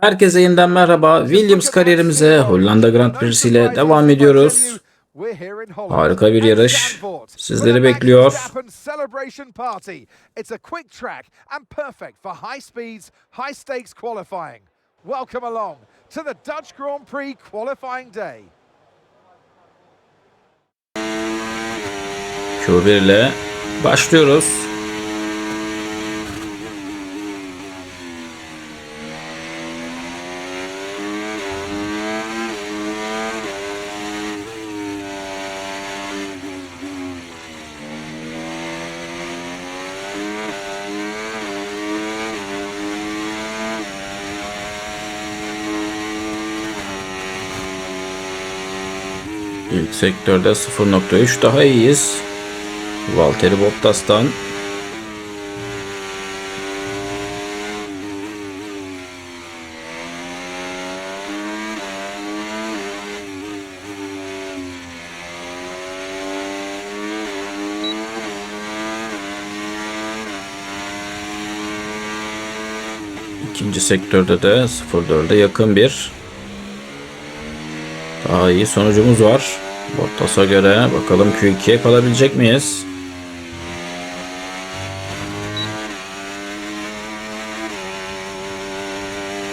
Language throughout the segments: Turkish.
Herkese yeniden merhaba. Williams kariyerimize Hollanda Grand Prix ile devam ediyoruz. Harika bir yarış sizleri bekliyor. Welcome along to the Dutch Grand Prix qualifying day. Q1 ile başlıyoruz. İlk sektörde 0.3 daha iyiyiz. Valtteri Bottas'tan İkinci sektörde de 0.4'e yakın bir daha iyi sonucumuz var. Bottas'a göre bakalım Q2'ye kalabilecek miyiz?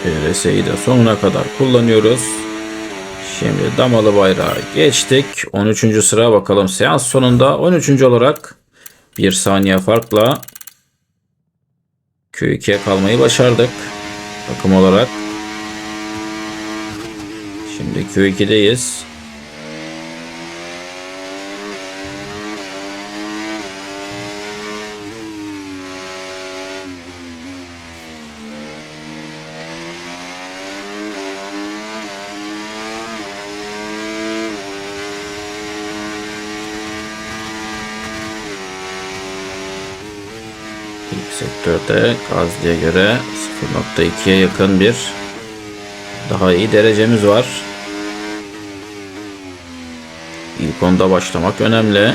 PRS'yi de sonuna kadar kullanıyoruz. Şimdi damalı bayrağı geçtik. 13. sıra bakalım seans sonunda 13. olarak 1 saniye farkla Q2'ye kalmayı başardık. Takım olarak. Şimdi Q2'deyiz. İlk sektörde Gazli'ye göre 0.2'ye yakın bir daha iyi derecemiz var. İlk onda başlamak önemli.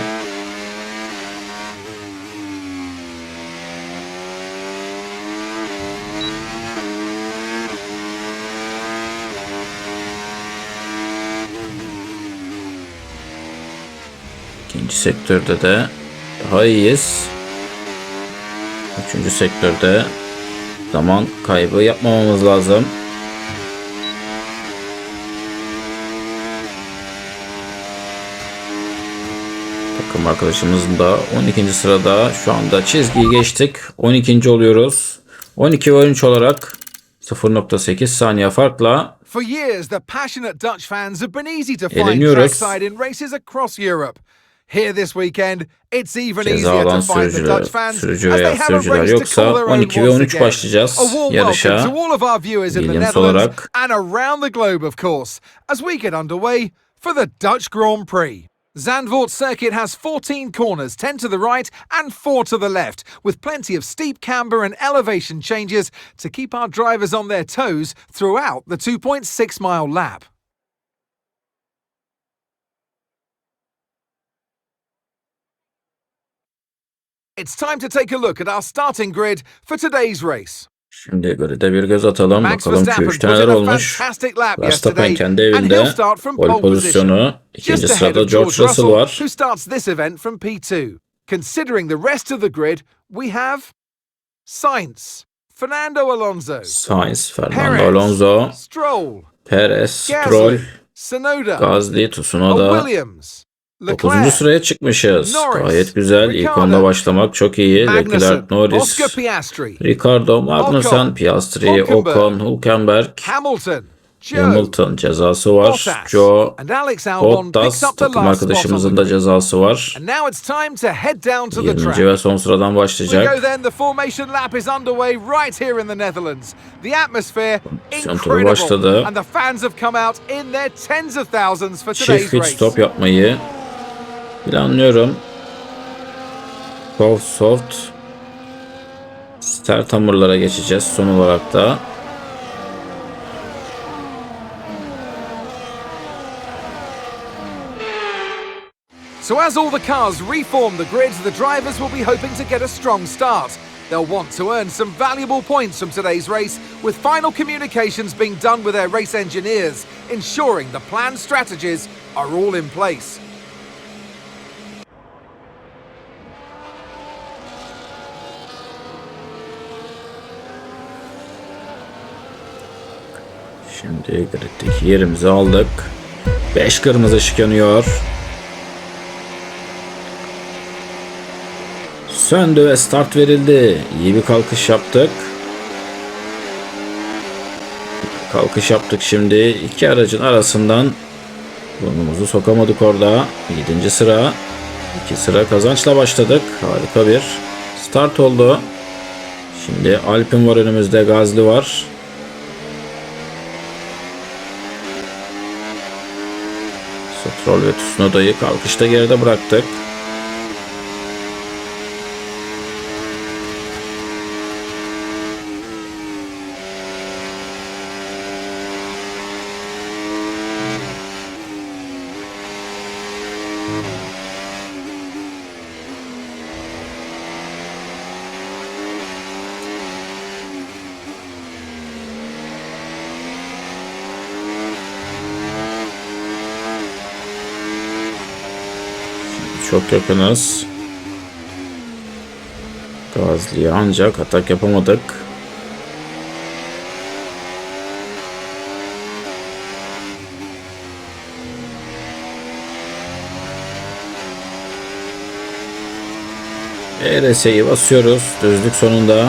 İkinci sektörde de daha iyiyiz. Üçüncü sektörde zaman kaybı yapmamamız lazım. Takım arkadaşımızın da 12. sırada şu anda çizgiyi geçtik. 12. oluyoruz. 12 ve 13 olarak 0.8 saniye farkla For years, the passionate Dutch fans have been easy to find Eleniyoruz. trackside in races across Europe. Here this weekend, it's even Ceza easier alan to find the sürücüler, Dutch fans sürücü as veya they have a sürücüler yoksa call their own 12 ve once 13 again. başlayacağız A warm yarışa. welcome to all of our viewers in the Williams Netherlands olarak. and around the globe, of course, as we get underway for the Dutch Grand Prix. Zandvoort circuit has 14 corners, 10 to the right and 4 to the left, with plenty of steep camber and elevation changes to keep our drivers on their toes throughout the 2.6 mile lap. It's time to take a look at our starting grid for today's race. Şimdi grid'e bir göz atalım. Max Bakalım Verstappen Q3'te put in neler olmuş. Verstappen kendi evinde pole pozisyonu. İkinci sırada George Russell var. who starts this event from P2. Considering the rest of the grid, we have Sainz, Fernando Alonso, Sainz, Fernando Perez, Alonso, Stroll, Perez, Stroll, Gasly, Tsunoda. Williams, 9. Leclerc, sıraya çıkmışız. Gayet güzel. İlk onda başlamak çok iyi. Leclerc, Norris, Ricardo, Magnussen, Piastri, Ocon, Hülkenberg, Hamilton, cezası var. Joe, Bottas takım arkadaşımızın da cezası var. And now it's time to head down to the 20. track. ve son sıradan başlayacak. Pozisyon turu başladı. Çift pit stop yapmayı planlıyorum. Sert hamurlara geçeceğiz son olarak da. So as all the cars reform the grids, the drivers will be hoping to get a strong start. They'll want to earn some valuable points from today's race, with final communications being done with their race engineers, ensuring the planned strategies are all in place. Şimdi griddeki yerimizi aldık. 5 kırmızı ışık yanıyor. Söndü ve start verildi. İyi bir kalkış yaptık. Kalkış yaptık şimdi. iki aracın arasından burnumuzu sokamadık orada. 7. sıra. 2 sıra kazançla başladık. Harika bir start oldu. Şimdi Alpin var önümüzde. Gazli var. Stroll ve Tsunoda'yı kalkışta geride bıraktık. Çok yakınız. Gazli'ye ancak atak yapamadık. ERS'yi basıyoruz. Düzlük sonunda.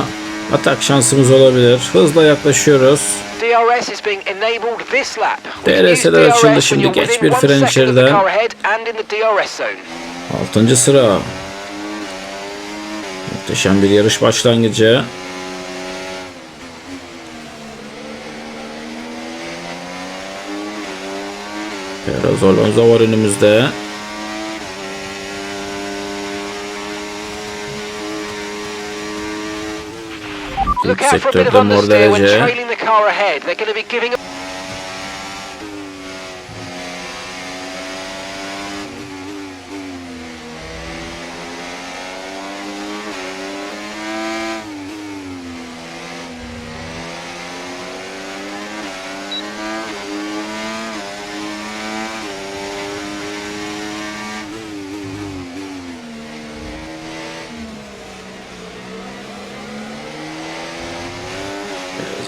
Atak şansımız olabilir. Hızla yaklaşıyoruz. DRS'ler açıldı şimdi. Geç bir fren içeride. 6. sıra. Muhteşem bir yarış başlangıcı. Perez Alonso var önümüzde. İlk sektörde mor derece. trailing the car ahead. They're going to be giving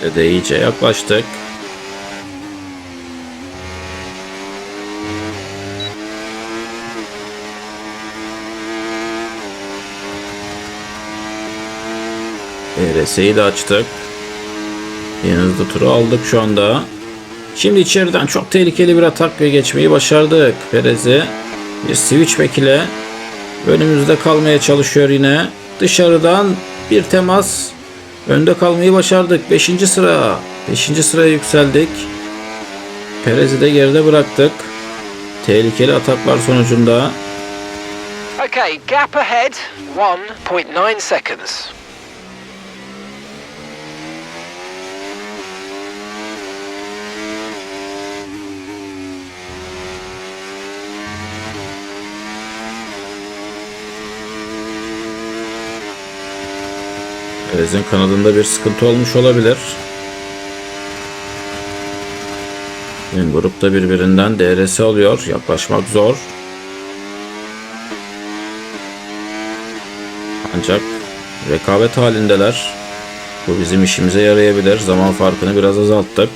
Perez'e de iyice yaklaştık. ERS'yi de açtık. En hızlı turu aldık şu anda. Şimdi içeriden çok tehlikeli bir atak ve geçmeyi başardık. Perez'i bir switchback ile önümüzde kalmaya çalışıyor yine. Dışarıdan bir temas. Önde kalmayı başardık. 5. sıra. 5. sıraya yükseldik. Perez'i de geride bıraktık. Tehlikeli ataklar sonucunda Okay, gap ahead 1.9 seconds. Perez'in kanadında bir sıkıntı olmuş olabilir. Ön grupta birbirinden DRS alıyor. Yaklaşmak zor. Ancak rekabet halindeler. Bu bizim işimize yarayabilir. Zaman farkını biraz azalttık.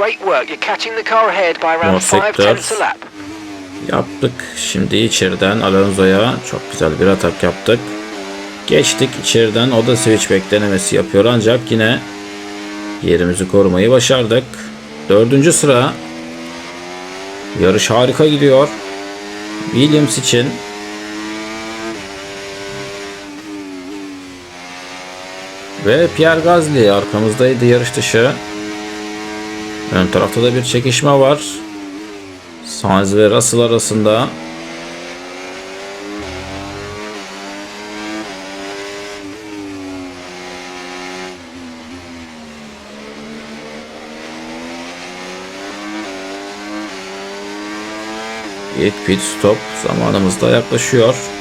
Great work. You're catching the car ahead by around More 5 sectors. tenths a lap. Yaptık. Şimdi içeriden Alonso'ya çok güzel bir atak yaptık. Geçtik içeriden o da switchback denemesi yapıyor ancak yine yerimizi korumayı başardık. Dördüncü sıra. Yarış harika gidiyor. Williams için ve Pierre Gasly arkamızdaydı yarış dışı. Ön tarafta da bir çekişme var. Sainz ve Russell arasında. İlk pit stop zamanımız da yaklaşıyor.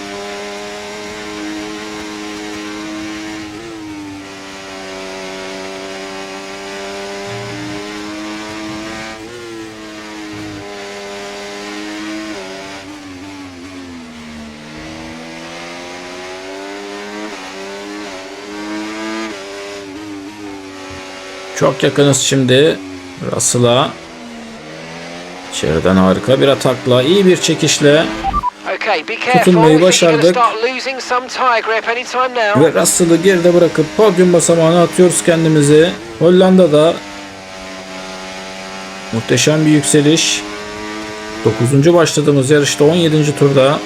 Çok yakınız şimdi Russell'a. İçeriden harika bir atakla, iyi bir çekişle. Tutunmayı başardık. ve Russell'ı geride bırakıp podyum basamağına atıyoruz kendimizi. Hollanda'da muhteşem bir yükseliş. 9. başladığımız yarışta 17. turda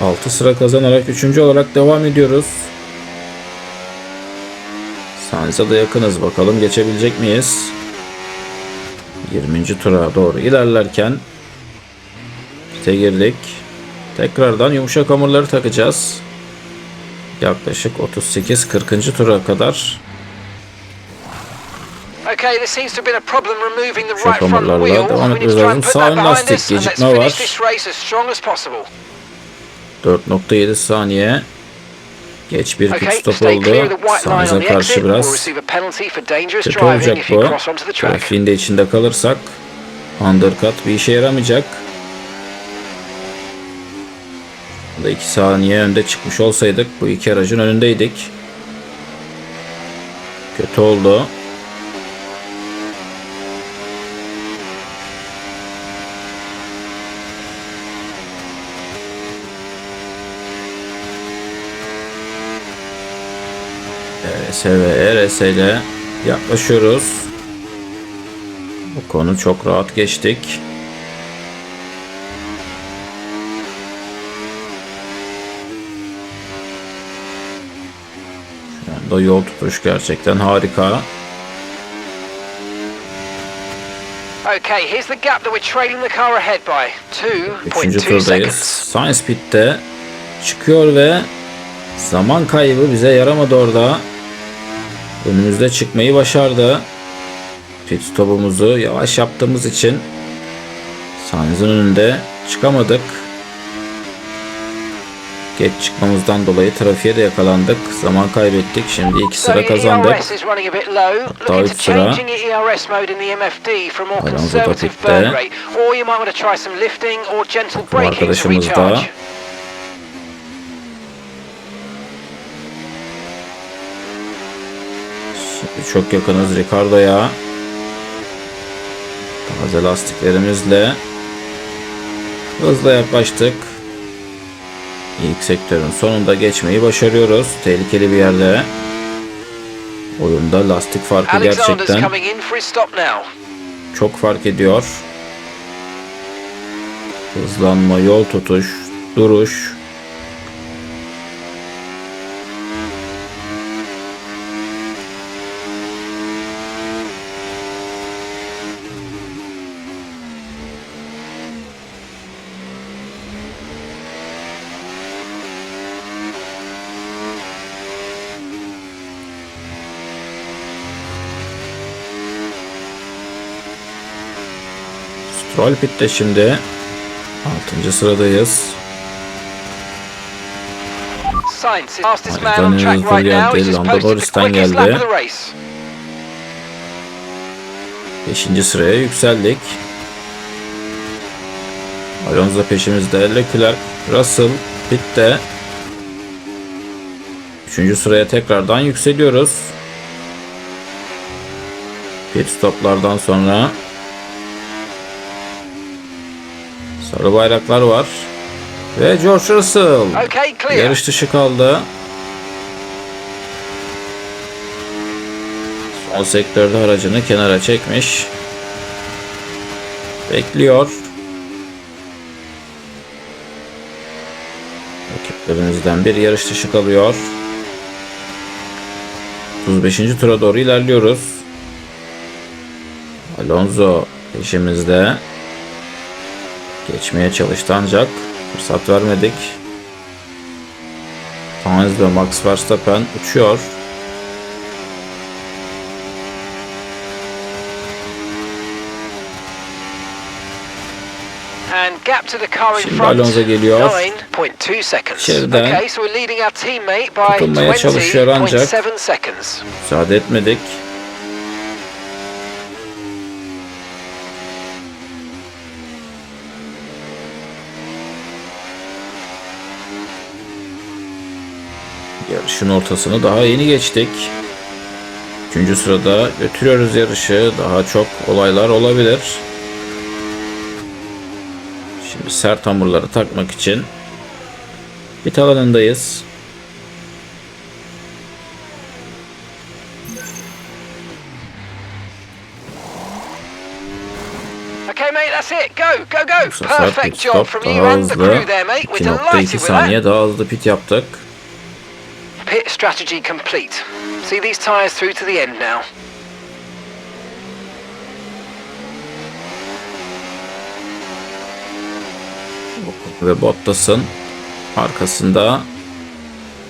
6 sıra kazanarak 3. olarak devam ediyoruz. Sainz'a da yakınız bakalım geçebilecek miyiz? 20. tura doğru ilerlerken pite girdik. Tekrardan yumuşak hamurları takacağız. Yaklaşık 38-40. tura kadar front hamurlarla devam etmemiz lazım. Sağ ön lastik gecikme var. this race as strong as possible. 4.7 saniye geç bir pit stop oldu. Sainz'e karşı biraz kötü olacak bu. Trafiğin de içinde kalırsak undercut bir işe yaramayacak. Burada 2 saniye önde çıkmış olsaydık bu iki aracın önündeydik. Kötü oldu. RS ve RS ile yaklaşıyoruz. Bu konu çok rahat geçtik. Şu anda yol tutuş gerçekten harika. Okay, here's the gap that we're trailing the car ahead by. Üçüncü 2.2 turdayız. seconds. Science Pit'te çıkıyor ve zaman kaybı bize yaramadı orada. Önümüzde çıkmayı başardı. Pit stopumuzu yavaş yaptığımız için Sainz'in önünde çıkamadık. Geç çıkmamızdan dolayı trafiğe de yakalandık. Zaman kaybettik. Şimdi iki sıra kazandık. Low. Hatta üç sıra. changing your ERS mode in the MFD for a more Alonso da conservative pitte. burn rate. Or you might want to try some lifting or gentle Takım braking to arkadaşımız da. recharge. Şimdi çok yakınız Ricardo'ya. Taze lastiklerimizle hızla yaklaştık. İlk sektörün sonunda geçmeyi başarıyoruz. Tehlikeli bir yerde. Oyunda lastik farkı gerçekten çok fark ediyor. Hızlanma, yol tutuş, duruş. Stroll Pit'te şimdi 6. sıradayız. On track hızlı geldi. quickest lap geldi. of the race. 5. sıraya yükseldik. Alonso peşimizde. Leclerc, Russell, Pitt'te. 3. sıraya tekrardan yükseliyoruz. Pit stoplardan sonra sarı bayraklar var. Ve George Russell Okay, clear. yarış dışı kaldı. Son sektörde aracını kenara çekmiş. Bekliyor. Rakiplerimizden bir yarış dışı kalıyor. 35. tura doğru ilerliyoruz. Alonso peşimizde. Geçmeye çalıştı ancak fırsat vermedik. Sainz ve Max Verstappen uçuyor. And gap to the car in Şimdi. Alonso geliyor. 9.2 seconds. İçeriden tutunmaya çalışıyor ancak 20.7 seconds. müsaade etmedik. Yarışın ortasını daha yeni geçtik. Üçüncü sırada götürüyoruz yarışı. Daha çok olaylar olabilir. Şimdi sert hamurları takmak için pit alanındayız. Okay, mate, that's it. Go, go, go. Bu sefer pit Perfect job stop from daha you and the hızlı. crew there, mate. We're 2.2 delighted with that. saniye daha hızlı pit yaptık. Strategy complete. See these tyres through to the end now. ve Bottas'ın arkasında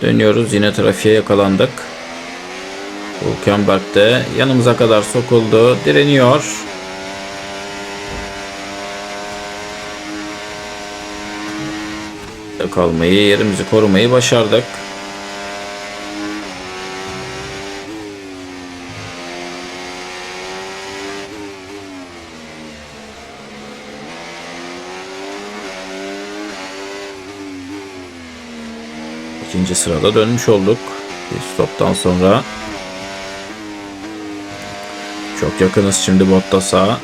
dönüyoruz. Yine trafiğe yakalandık. Hülkenberg de yanımıza kadar sokuldu. Direniyor. kalmayı, yerimizi korumayı başardık. İkinci sırada dönmüş olduk. Bir stoptan sonra. Çok yakınız şimdi Bottas'a.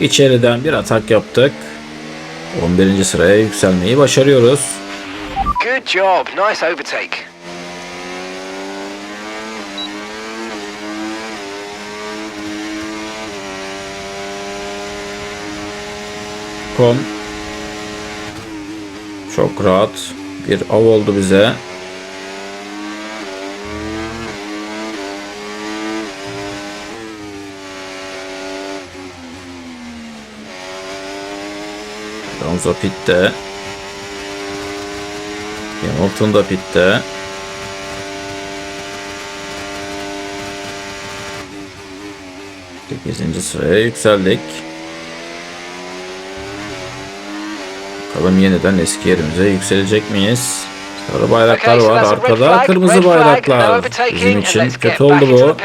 İçeriden bir atak yaptık. 11. sıraya yükselmeyi başarıyoruz. Good job. Nice overtake. Kom çok rahat bir av oldu bize. Alonso pitte. Hamilton da pitte. Sekizinci sıraya yükseldik. Bakalım yeniden eski yerimize yükselecek miyiz? Sarı bayraklar var arkada. Kırmızı bayraklar. Bizim için kötü oldu bu.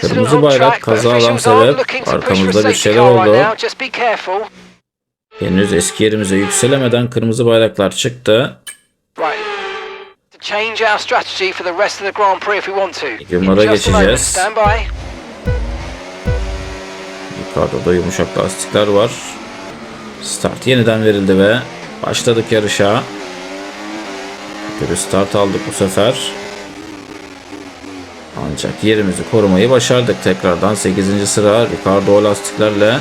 Kırmızı on bayrak, track, but kaza alan officials aren't sebep. Arkamızda bir şeyler oldu. Henüz eski yerimize yükselemeden kırmızı bayraklar çıktı. Change our strategy for the rest of the Grand Prix if we want to. Yıllara In just a moment. geçeceğiz. Stand by. Yukarıda da yumuşak lastikler var. Start yeniden verildi ve başladık yarışa. Bir start aldık bu sefer. Ancak yerimizi korumayı başardık. Tekrardan 8. sıra Ricardo lastiklerle.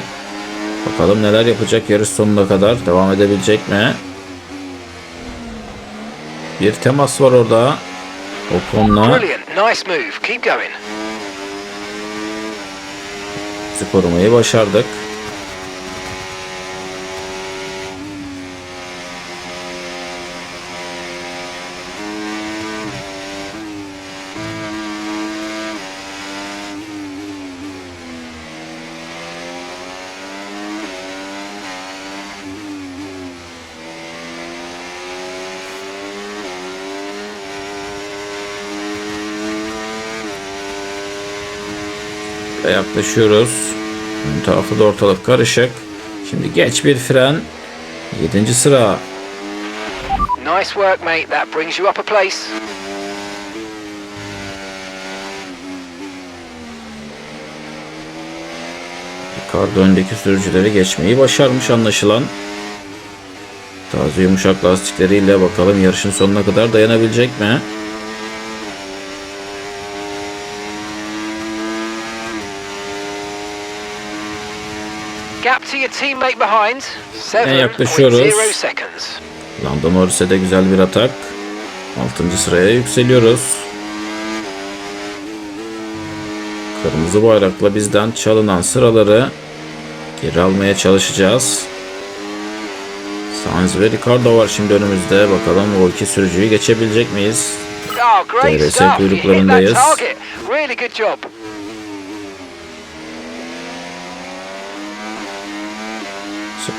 Bakalım neler yapacak yarış sonuna kadar. Devam edebilecek mi? Bir temas var orada. Ocon'la. Nice bizi korumayı başardık. Ve yaklaşıyoruz. Ön tarafta da ortalık karışık. Şimdi geç bir fren. 7. sıra. Nice work, mate. That brings you up a place. Ricardo öndeki sürücüleri geçmeyi başarmış anlaşılan. Taze yumuşak lastikleriyle bakalım yarışın sonuna kadar dayanabilecek mi? Gap to your teammate behind. yaklaşıyoruz. 7.0 seconds. Lando Norris'e de güzel bir atak. 6. sıraya yükseliyoruz. Kırmızı bayrakla bizden çalınan sıraları geri almaya çalışacağız. Sainz ve Ricardo var şimdi önümüzde. Bakalım o iki sürücüyü geçebilecek miyiz? Great DRS kuyruklarındayız.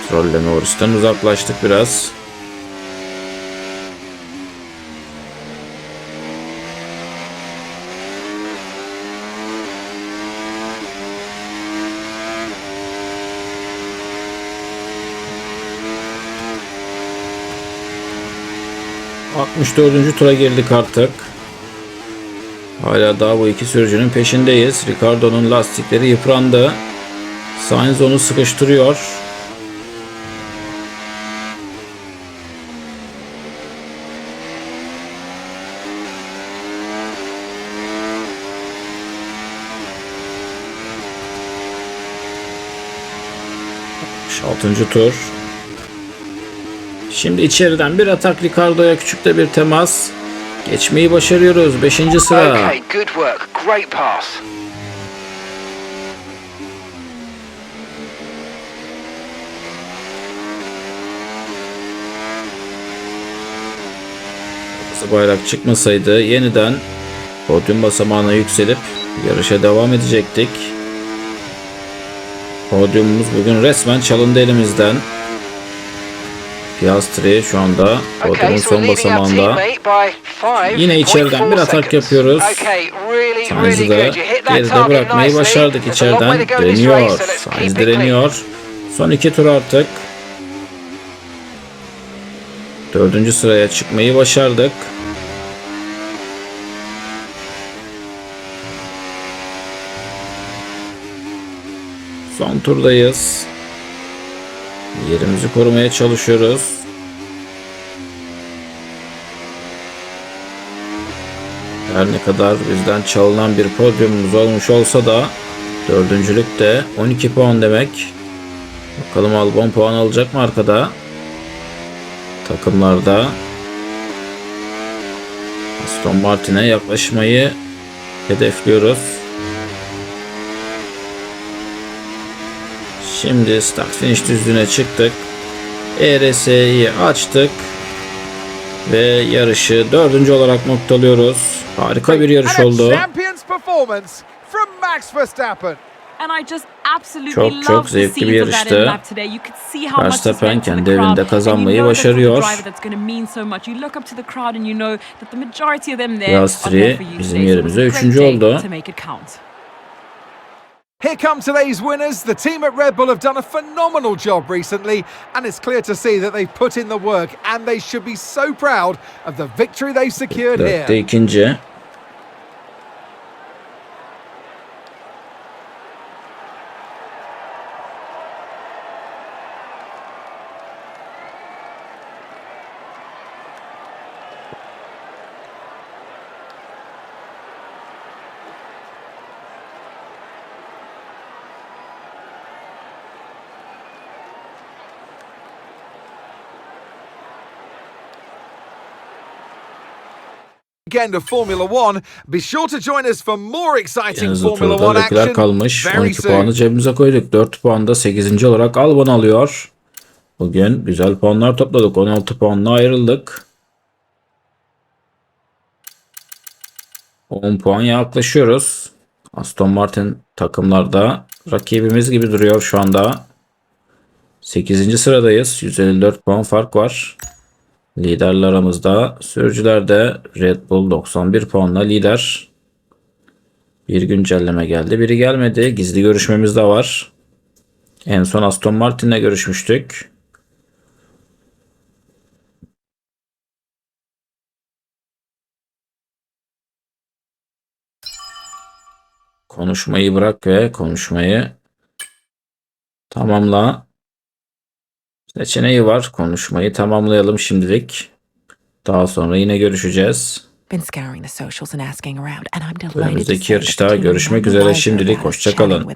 Stroll'le Norris'ten uzaklaştık biraz. ...64. tura girdik artık. Hala daha bu iki sürücünün peşindeyiz. Ricardo'nun lastikleri yıprandı. Sainz onu sıkıştırıyor. Altıncı tur. Şimdi içeriden bir atak Ricardo'ya küçük de bir temas. Geçmeyi başarıyoruz. Beşinci sıra. Okay, good work. Great pass. Bayrak çıkmasaydı yeniden podyum basamağına yükselip yarışa devam edecektik. Podyumumuz bugün resmen çalındı elimizden. Piastri şu anda podyumun son basamağında. Yine içeriden bir atak yapıyoruz. Sainz'i de geride bırakmayı başardık içeriden. keep Sainz direniyor. Son iki tur artık. Dördüncü sıraya çıkmayı başardık. Son turdayız. Yerimizi korumaya çalışıyoruz. Her ne kadar bizden çalınan bir podyumumuz olmuş olsa da dördüncülük de 12 puan demek. Bakalım Albon puan alacak mı arkada? Takımlarda Aston Martin'e yaklaşmayı hedefliyoruz. Şimdi start finish düzlüğüne çıktık. ERS'yi açtık. Ve yarışı dördüncü olarak noktalıyoruz. Harika bir yarış oldu. Çok, çok zevkli bir yarıştı. Verstappen kendi evinde kazanmayı başarıyor. Piastri bizim yerimize üçüncü oldu. Here come today's winners. The team at Red Bull have done a phenomenal job recently, and it's clear to see that they've put in the work, and they should be so proud of the victory they've secured here. ikinci. Weekend of Formula One. Be sure to join us for more exciting hızlı Formula One action kalmış. very 12 soon. puanı cebimize koyduk. 4 puan da 8. olarak Albon alıyor. Bugün güzel puanlar topladık. 16 puanla ayrıldık. 10 puan yaklaşıyoruz. Aston Martin takımlarda rakibimiz gibi duruyor şu anda. 8. sıradayız. 154 puan fark var. Liderler aramızda. Sürücülerde Red Bull 91 puanla lider. Bir güncelleme geldi. Biri gelmedi. Gizli görüşmemiz de var. En son Aston Martin'le görüşmüştük. Konuşmayı bırak ve konuşmayı tamamla. Seçeneği var. Konuşmayı tamamlayalım şimdilik. Daha sonra yine görüşeceğiz. Önümüzdeki yarışta görüşmek üzere. Şimdilik about